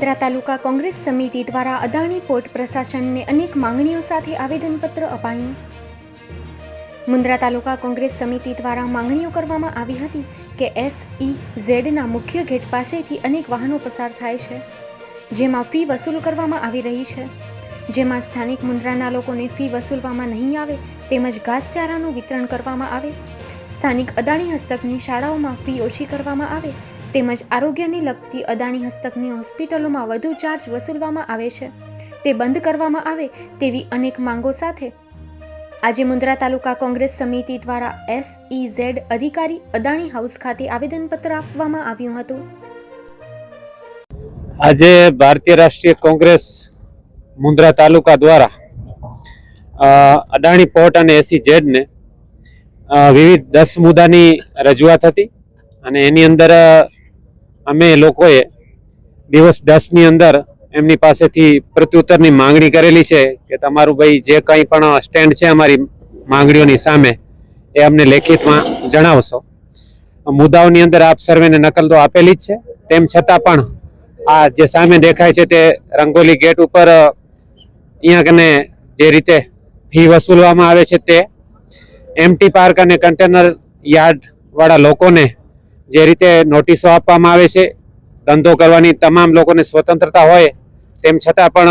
મુન્દ્રા તાલુકા કોંગ્રેસ સમિતિ દ્વારા અદાણી પોર્ટ પ્રશાસનને અનેક માંગણીઓ સાથે આવેદનપત્ર અપાયું. મુન્દ્રા તાલુકા કોંગ્રેસ સમિતિ દ્વારા માંગણીઓ કરવામાં આવી હતી કે એસ ઈ ઝેડના મુખ્ય ગેટ પાસેથી અનેક વાહનો પસાર થાય છે, જેમાં ફી વસૂલ કરવામાં આવી રહી છે. જેમાં સ્થાનિક મુન્દ્રાના લોકોને ફી વસૂલવામાં નહીં આવે તેમજ ઘાસચારાનું વિતરણ કરવામાં આવે. સ્થાનિક અદાણી હસ્તકની શાળાઓમાં ફી ઓછી કરવામાં આવે તેમજ આરોગ્યને લગતી અદાણી હસ્તકની હોસ્પિટલોમાં વધુ ચાર્જ વસૂલવામાં આવે છે. તે બંધ કરવામાં આવે તેવી અનેક માંગો સાથે આજે મુન્દ્રા તાલુકા કોંગ્રેસ સમિતિ દ્વારા એસ ઝેડ અધિકારી અદાણી હાઉસ ખાતે આવેદનપત્ર આપવામાં આવ્યું હતું. આજે ભારતીય રાષ્ટ્રીય કોંગ્રેસ મુન્દ્રા તાલુકા દ્વારા અદાણી પોર્ટ અને એસી જેડને વિવિધ દસ મુદ્દાની રજૂઆત હતી અને એની અંદર અમે લોકોએ દિવસ દસની અંદર એમની પાસેથી પ્રત્યુત્તરની માંગણી કરેલી છે કે તમારું ભાઈ જે કંઈ પણ સ્ટેન્ડ છે અમારી માંગણીઓની સામે, એ અમને લેખિતમાં જણાવશો. મુદ્દાઓની અંદર આપ સર્વેને નકલ તો આપેલી જ છે. તેમ છતાં પણ આ જે સામે દેખાય છે તે રંગોલી ગેટ ઉપર અહીંયા કને જે રીતે ફી વસૂલવામાં આવે છે તે એમટી પાર્ક અને કન્ટેનર યાર્ડ વાળા લોકોને જે રીતે નોટિસો આપવામાં આવે છે, ધંધો કરવાની તમામ લોકોને સ્વતંત્રતા હોય, તેમ છતાં પણ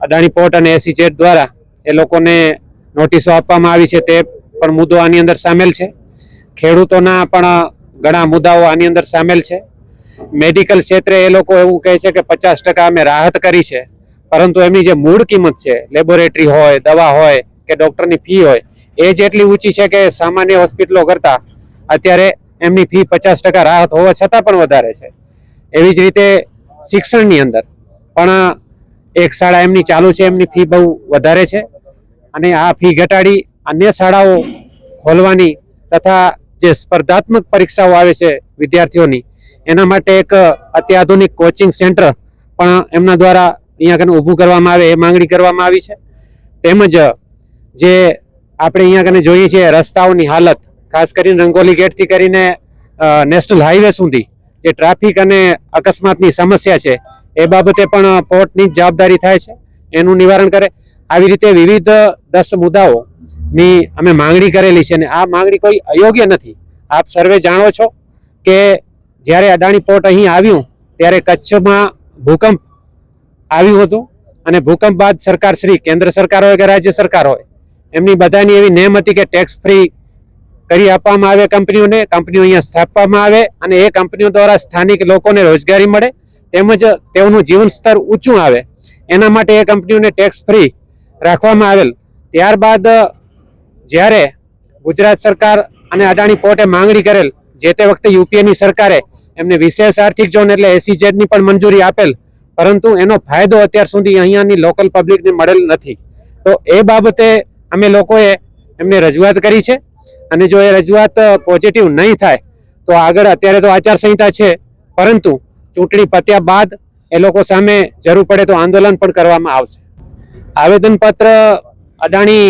અદાણી પોર્ટ અને એસી જેટ દ્વારા એ લોકોને નોટિસો આપવામાં આવી છે, તે પણ મુદ્દો આની અંદર સામેલ છે. ખેડૂતોના પણ ઘણા મુદ્દાઓ આની અંદર સામેલ છે. મેડિકલ ક્ષેત્રે એ લોકો એવું કહે છે કે પચાસ ટકા અમે રાહત કરી છે, પરંતુ એમની જે મૂળ કિંમત છે, લેબોરેટરી હોય, દવા હોય કે ડૉક્ટરની ફી હોય, એ જેટલી ઊંચી છે કે સામાન્ય હોસ્પિટલો કરતાં અત્યારે એમની ફી પચાસ ટકા રાહત હોવા છતાં પણ વધારે છે. એવી જ રીતે શિક્ષણની અંદર પણ એક શાળા એમની ચાલુ છે, એમની ફી બહુ વધારે છે અને આ ફી ઘટાડી અન્ય શાળાઓ ખોલવાની તથા જે સ્પર્ધાત્મક પરીક્ષાઓ આવે છે વિદ્યાર્થીઓની, એના માટે એક અત્યાધુનિક કોચિંગ સેન્ટર પણ એમના દ્વારા અહીંયા કને ઊભું કરવામાં આવે, એ માંગણી કરવામાં આવી છે. તેમજ જે આપણે અહીંયા કને જોઈએ છીએ રસ્તાઓની હાલત ખાસ કરીને રંગોલી ગેટથી કરીને નેશનલ હાઈવે સુધી જે ટ્રાફિક અને અકસ્માતની સમસ્યા છે, એ બાબતે પણ પોર્ટની જ જવાબદારી થાય છે. એનું નિવારણ કરે. આવી રીતે વિવિધ દસ મુદ્દાઓની અમે માંગણી કરેલી છે અને આ માંગણી કોઈ અયોગ્ય નથી. આપ સર્વે જાણો છો કે જ્યારે અદાણી પોર્ટ અહીં આવ્યું, ત્યારે કચ્છમાં ભૂકંપ આવ્યું હતું અને ભૂકંપ બાદ સરકાર શ્રી, કેન્દ્ર સરકાર હોય કે રાજ્ય સરકાર હોય, એમની બધાની એવી નેમ હતી કે ટેક્સ ફ્રી કરી આપવામાં આવે કંપનીઓને, કંપનીઓ અહીંયા સ્થાપવામાં આવે અને એ કંપનીઓ દ્વારા સ્થાનિક લોકોને રોજગારી મળે તેમજ તેઓનું જીવન સ્તર ઊંચું આવે. એના માટે એ કંપનીઓને ટેક્સ ફ્રી રાખવામાં આવેલ. ત્યારબાદ, જ્યારે ગુજરાત સરકાર અને અદાણી પોર્ટે માંગણી કરેલ જે તે વખતે યુપીએની સરકારે એમને વિશેષ આર્થિક ઝોન એટલે એસી ની પણ મંજૂરી આપેલ, પરંતુ એનો ફાયદો અત્યાર સુધી અહીંયાની લોકલ પબ્લિકને મળેલ નથી. તો એ બાબતે અમે લોકોએ એમને રજૂઆત કરી છે. અને જો એ રજૂઆત પોઝિટિવ નહીં થાય, તો આગળ અત્યારે તો આચારસંહિતા છે. પરંતુ ચૂંટણી પત્યા બાદ એ લોકો સામે જરૂર પડે તો આંદોલન પણ કરવામાં આવશે. આવેદનપત્ર અદાણી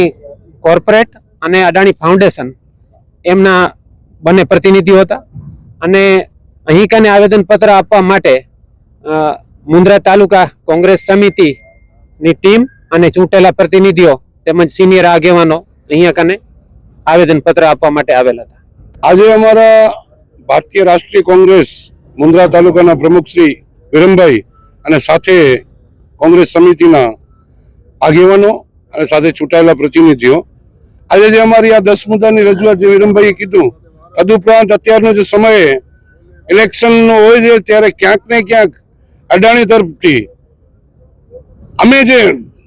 કોર્પોરેટ અને અદાણી ફાઉન્ડેશન એમના બંને પ્રતિનિધિઓ હતા. અને અહીં કને આવેદનપત્ર આપવા માટે મુન્દ્રા તાલુકા કોંગ્રેસ સમિતિની ટીમ અને ચૂંટેલા પ્રતિનિધિઓ તેમજ સિનિયર આગેવાનો અહીંયા કને આવેદનપત્ર આપવા માટે આવેલા હતા. આજે અમારા ભારતીય રાષ્ટ્રીય કોંગ્રેસ મુન્દ્રા તાલુકાના પ્રમુખ શ્રી વિરમભાઈ અને સાથે કોંગ્રેસ સમિતિના આગેવાનો અને સાથે ચૂંટાયેલા પ્રતિનિધિઓ. આજે જે અમારી આ દસ મુદ્દાની રજૂઆત જે વિરમભાઈએ કીધું, તદુપરાંત અત્યારનો જે સમયે ઇલેક્શનનો હોય છે, ત્યારે ક્યાંક ને ક્યાંક અડાણી તરફથી અમે જે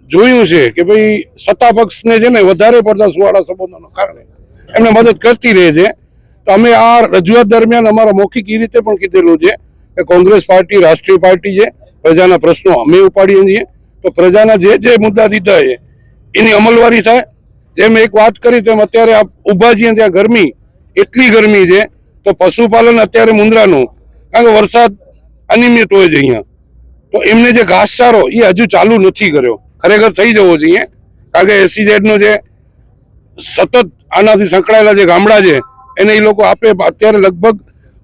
જોયું છે કે ભાઈ સત્તા પક્ષને છે ને વધારે પડતા સુવાળા સંબંધોના કારણે એમને મદદ કરતી રહે છે. તો અમે આ રજૂઆત દરમિયાન અમારા મૌખિક એ રીતે પણ કીધેલું છે કે કોંગ્રેસ પાર્ટી, રાષ્ટ્રીય પાર્ટી છે, પ્રજાના પ્રશ્નો અમે ઉપાડીએ છીએ. તો પ્રજાના જે જે મુદ્દા દીધા છે એની અમલવારી થાય. જેમ એક વાત કરી તેમ અત્યારે આપ ઊભા છીએ ત્યાં ગરમી, એટલી ગરમી છે. તો પશુપાલન અત્યારે મુંદ્રાનું, કારણ કે વરસાદ અનિયમિત હોય છે અહીંયા. તો એમને જે ઘાસચારો એ હજુ ચાલુ નથી કર્યો. ખરેખર થઈ જવો જોઈએ. કારણ કે એસી નો જે સતત આનાથી સંકળાયેલા જે ગામડા છે, એને એ લોકો આપે અત્યારે લગભગ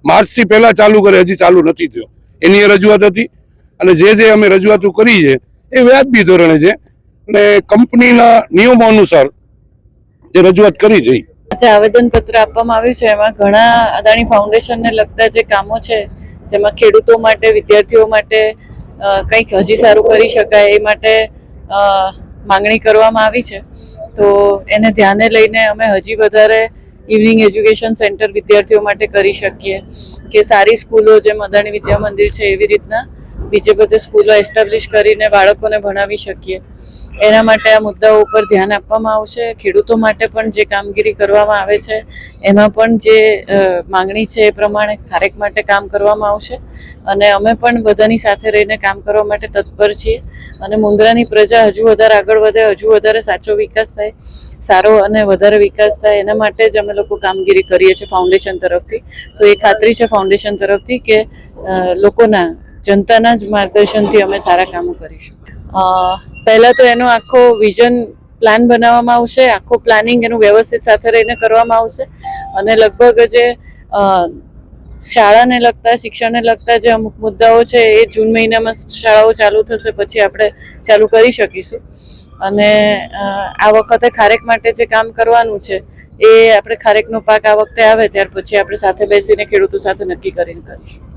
માર્ચથી પહેલાં ચાલુ કરે, હજી ચાલુ નથી થયો. એની રજૂઆત હતી અને જે જે અમે રજૂઆતો કરી છે, એ વ્યાજબી ધોરણે છે. અને કંપનીના નિયમો અનુસાર જે રજૂઆત કરી છે. જે આવેદનપત્ર આપવામાં આવ્યું છે, એમાં ઘણા અદાણી ફાઉન્ડેશનને લગતા જે કામો છે, જેમાં ખેડૂતો માટે, વિદ્યાર્થીઓ માટે કંઈક હજી સારું કરી શકાય એ માટે માંગણી કરવામાં આવી છે. તો એને ધ્યાને લઈને અમે હજી વધારે ઇવનિંગ એજ્યુકેશન સેન્ટર વિદ્યાર્થીઓ માટે કરી શકીએ કે સારી સ્કૂલો જેમ અદાણી વિદ્યા મંદિર છે એવી રીતના બીજે બધે સ્કૂલો એસ્ટાબ્લિશ કરીને બાળકોને ભણાવી શકીએ. એના માટે આ મુદ્દાઓ ઉપર ધ્યાન આપવામાં આવશે. ખેડૂતો માટે પણ જે કામગીરી કરવામાં આવે છે, એમાં પણ જે માંગણી છે એ પ્રમાણે ખારેક માટે કામ કરવામાં આવશે. અને અમે પણ બધાની સાથે રહીને કામ કરવા માટે તત્પર છીએ. અને મુંદ્રાની પ્રજા હજુ વધારે આગળ વધે, હજુ વધારે સાચો વિકાસ થાય, સારો અને વધારે વિકાસ થાય, એના માટે જ અમે લોકો કામગીરી કરીએ છીએ ફાઉન્ડેશન તરફથી. તો એ ખાતરી છે ફાઉન્ડેશન તરફથી કે લોકોના, જનતાના જ માર્ગદર્શનથી અમે સારા કામો કરીશું. પહેલા તો એનો આખો વિઝન પ્લાન બનાવવામાં આવશે, આખો પ્લાનિંગ એનું વ્યવસ્થિત સાથે રહીને કરવામાં આવશે. અને લગભગ જે શાળાને લગતા, શિક્ષણને લગતા જે અમુક મુદ્દાઓ છે એ જૂન મહિનામાં શાળાઓ ચાલુ થશે, પછી આપણે ચાલુ કરી શકીશું. અને આ વખતે ખારેક માટે જે કામ કરવાનું છે, એ આપણે ખારેકનો પાક આ વખતે આવે, ત્યાર પછી આપણે સાથે બેસીને ખેડૂતો સાથે નક્કી કરીને કરીશું.